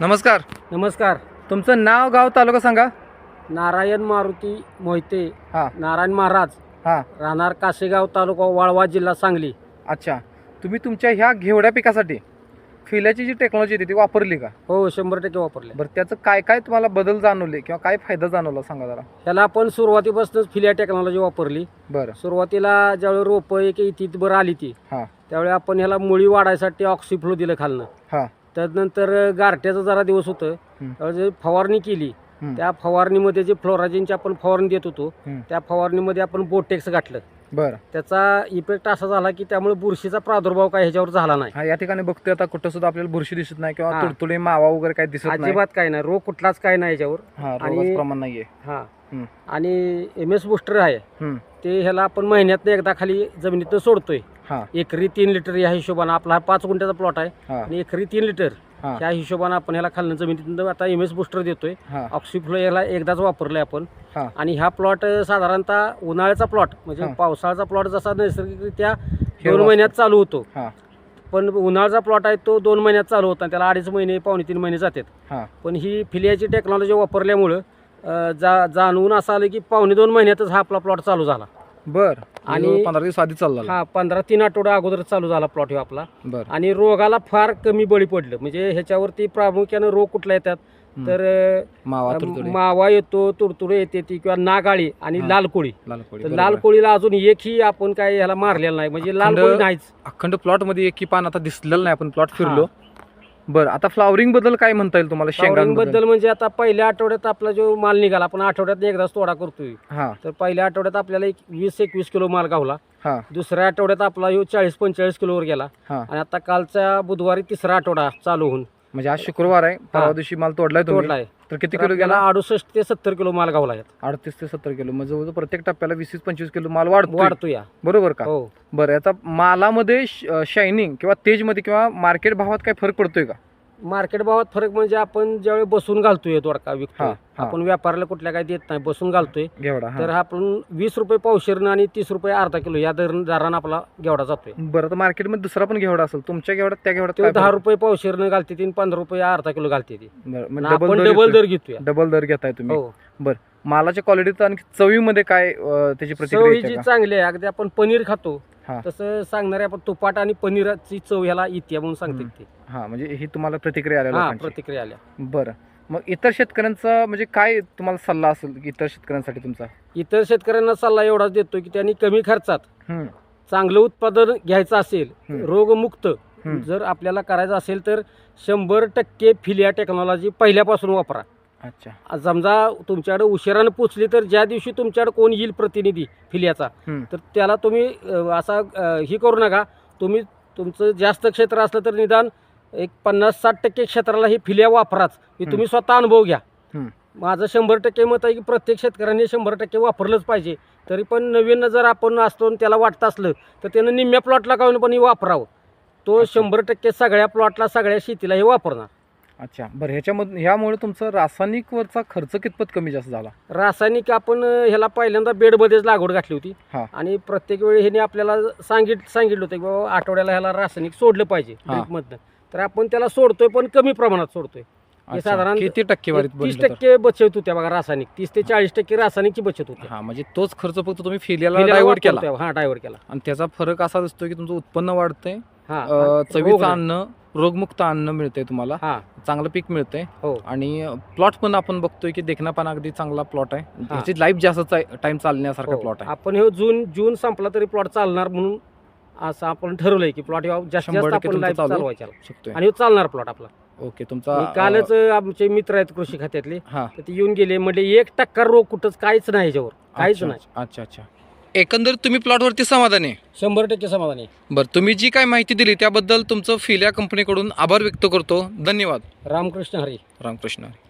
नमस्कार. नमस्कार. तुमचं नाव गाव तालुका सांगा. नारायण मारुती मोहिते. हां. नारायण महाराज. हां. राहणार काशेगाव तालुका वाळवा जिल्हा सांगली. अच्छा. तुम्ही तुमच्या ह्या घेवड्या पिकासाठी फिल्याची जी टेक्नॉलॉजी होती ती वापरली का? हो शंभर टक्के वापरले. बरं त्याचं काय काय तुम्हाला बदल जाणवले किंवा काय फायदा जाणवला सांगा जरा. ह्याला आपण सुरुवातीपासूनच फिलिया टेक्नॉलॉजी वापरली. बरं. सुरुवातीला ज्यावेळी रोपं एक इथे बरं आली ती हां. त्यावेळी आपण ह्याला मुळी वाढायसाठी ऑक्सिफ्लो दिलं खालनं. हां. त्यानंतर गारट्याचं जरा दिवस होतं. जे फवारणी केली हं. त्या फवारणीमध्ये जे फ्लोराजिनची आपण फवारणी देत होतो हं. त्या फवारणीमध्ये आपण बोटेक्स घातलं. बरं. त्याचा इफेक्ट असा झाला की त्यामुळे बुरशीचा प्रादुर्भाव काय ह्याच्यावर झाला नाही. हा या ठिकाणी बघतोय आता कुठं सुद्धा आपल्याला बुरशी दिसत नाही किंवा हां. तुडतुडे मावा वगैरे काही दिसत नाही. अजिबात काय नाही. रोग कुठलाच काय नाही याच्यावर हा आणि- रोगाचं प्रमाण नाहीये. हा. हं. आणि एम एस बुस्टर आहे. हं. ते ह्याला आपण महिन्यातनं एकदा खाली जमिनीतनं सोडतोय. हा. एकरी तीन लिटर या हिशोबानं आपला हा पाच गुंठ्याचा प्लॉट आहे. हा. आणि एकरी तीन लिटर हा. ह्या हिशोबानं आपण ह्याला खालनं जमिनीतनं आता एम एस बुस्टर देतोय. हा. ऑक्सिफ्लो याला एकदाच वापरलंय आपण. हा. आणि हा प्लॉट साधारणतः उन्हाळ्याचा प्लॉट म्हणजे हा. पावसाळ्याचा प्लॉट जसा नैसर्गिकरित्या दोन महिन्यात चालू होतो. हा. पण उन्हाळ्याचा प्लॉट आहे तो दोन महिन्यात चालू होता त्याला अडीच महिने पावणे तीन महिने जातात. हा. पण ही फिलियाची टेक्नॉलॉजी वापरल्यामुळं अ, जा जाणवून असं आलं की पावणे दोन महिन्यातच हा आपला प्लॉट चालू झाला. बर. आणि- आणि पंधरा दिवस आधी चालला हा पंधरा तीन आठवडा अगोदर चालू झाला प्लॉट हा आपला. बर. आणि रोगाला फार कमी बळी पडलं. म्हणजे ह्याच्यावरती प्रामुख्यानं रोग कुठला येतात? तर मावा मावा येतो तुडतुडे येते ती किंवा नागाळी आणि हा. लाल कोळी लाल कोळी, तर बरोबर लाल आहे. कोळीला अजून एकही आपण काय ह्याला मारलेला नाही. म्हणजे लाल अखंड- कोळी नाहीच. अखंड प्लॉटमध्ये एक पान आता दिसलेलं नाही. आपण प्लॉट फिरलो. बरं आता फ्लॉवरिंगबद्दल काय म्हणता येईल तुम्हाला? शेंगांबद्दल? बद्दल म्हणजे आता पहिल्या आठवड्यात आपला जो माल निघाला आपण आठवड्यात एकदाच तोडा करतोय. हा. तर पहिल्या आठवड्यात आपल्याला एक वीस एकवीस किलो माल गावला. हा. दुसऱ्या आठवड्यात आपला ह्यो चाळीस पंचेचाळीस किलोवर गेला. हा. आणि आता कालच्या बुधवारी तिसरा आठवडा चालू होऊन. म्हणजे आज शुक्रवार आहे परवा. दिवशी माल तोडलाय तुम्ही. तोडलाय. तर किती किलो गेला? अडुसष्ट ते सत्तर किलो माल गावला यात. अडतीस ते सत्तर किलो. म्हणजे जवळजवळ प्रत्येक टप्प्याला वीस वीस पंचवीस किलो माल वाढतो वाढतो या बरोबर का? हो. बरं याचा मालामध्ये शायनिंग किंवा तेजमध्ये किंवा मार्केट भावात काय फरक पडतोय का? मार्केट भावात फरक म्हणजे आपण ज्यावेळी बसून घालतोय दोडका विकतो हा, हा. आपण व्यापाऱ्याला कुठल्या काय देत नाही बसून घालतोय घेवडा हा. तर हा आपण वीस रुपये पावशेरनं आणि तीस रुपये अर्धा किलो या दर दरानं आपला घेवडा जातोय बरं तर मार्केटमध्ये दुसरा पण घेवडा असेल तुमच्या घेवड्यात त्या तो काय दहा फरक? रुपये पावशेरनं घालते ती आणि पंधरा रुपये अर्धा किलो घालते ती बरं आणि आपण डबल दर घेतोय डबल दर घेताय तुम्ही हो मालाच्या क्वालिटीत आणि चवीमध्ये काय अं, त्याची चव येते जी? चांगली आहे अगदी आपण पनीर खातो हा. तसं सांगणारे आपण तुपाट आणि पनीराची चव ह्याला इत्या म्हणून सांगते. ते हा म्हणजे ही तुम्हाला प्रतिक्रिया आल्या हा लोकांची. प्रतिक्रिया आल्या बरं मग इतर शेतकऱ्यांचा म्हणजे काय तुम्हाला सल्ला असेल इतर शेतकऱ्यांसाठी तुमचा इतर शेतकऱ्यांना सल्ला एवढाच देतो की त्यांनी कमी खर्चात हम्म, चांगलं उत्पादन घ्यायचं असेल हम्म. रोगमुक्त हम्म. जर आपल्याला करायचं असेल तर शंभर टक्के फिलिया टेक्नॉलॉजी पहिल्यापासून वापरा अच्छा आज समजा तुमच्याकडे उशिरानं पोचली तर ज्या दिवशी तुमच्याकडे कोण येईल प्रतिनिधी फिलियाचा हम्म. तर त्याला तुम्ही अ, असा अ, ही करू नका तुम्ही तुमचं जास्त क्षेत्र असलं तर निदान एक पन्नास साठ टक्के क्षेत्राला ही फिलिया वापराच. हे तुम्ही स्वतः अनुभव घ्या. हम्म. माझं शंभर टक्के मत आहे की प्रत्येक शेतकऱ्याने शंभर टक्के वापरलंच पाहिजे. तरी पण नवीन जर आपण असतो आणि त्याला वाटत असलं तर त्यानं निम्म्या प्लॉटला का होईना पण हे वापरावं. तो अच्छा. शंभर टक्के सगळ्या प्लॉटला सगळ्या शेतीला हे वापरणार. अच्छा. बरं ह्याच्यामधून ह्यामुळे तुमचं रासायनिक वरचा खर्च कितपत कमी जास्त झाला? रासायनिक आपण अ, ह्याला पहिल्यांदा बेडमध्येच लागवड घातली होती. हा. आणि प्रत्येक वेळी ह्याने आपल्याला सांगित सांगितलं होतं की बाबा आठवड्याला ह्याला रासायनिक सोडलं पाहिजे हा. ड्रिपमधनं. तर आपण त्याला सोडतोय पण कमी प्रमाणात सोडतोय. अच्छा, साधारण किती टक्केवारीत तीस बनलं तर? टक्के बचत होत्या बघा रासायनिक. तीस ते चाळीस टक्के रासायनिकची बचत होती. हा म्हणजे तोच खर्च फक्त तुम्ही फिलियाला डायव्हर्ट केला. वापरतोय, हा डायव्हर्ट केला. आणि त्याचा फरक असा दिसतोय की तुमचं उत्पन्न वाढतंय हा अं, रोग चवीचं नाही. अन्न रोगमुक्त अन्न मिळतंय तुम्हाला. हा. चांगलं पीक मिळतंय. हो. आणि प्लॉट पण आपण बघतोय की देखना पण अगदी चांगला प्लॉट आहे. त्याची लाईफ जास्त टाइम चालण्यासारखा हो. प्लॉट आहे. आपण हे जून जून संपला तरी प्लॉट चालणार म्हणून असं आपण ठरवलंय की प्लॉट शंभर जास्त टक्के आपण तुमचं लाईफ चालू चालवायचा शकतोय आणि चालणार प्लॉट आपला. ओके तुमचा कालच आमचे मित्र आहेत कृषी खात्यातले हा. तर ते येऊन गेले म्हणजे एक टक्का रोग कुठंच काहीच नाही ह्याच्यावर काहीच अच्छा, नाही. अच्छा अच्छा. एकंदर तुम्ही प्लॉटवरती समाधानी आहे? शंभर टक्के समाधान आहे. बरं तुम्ही जी काय माहिती दिली त्याबद्दल तुमचं फिल्या कंपनीकडून आभार व्यक्त करतो. धन्यवाद. रामकृष्ण हरी. रामकृष्ण हरी.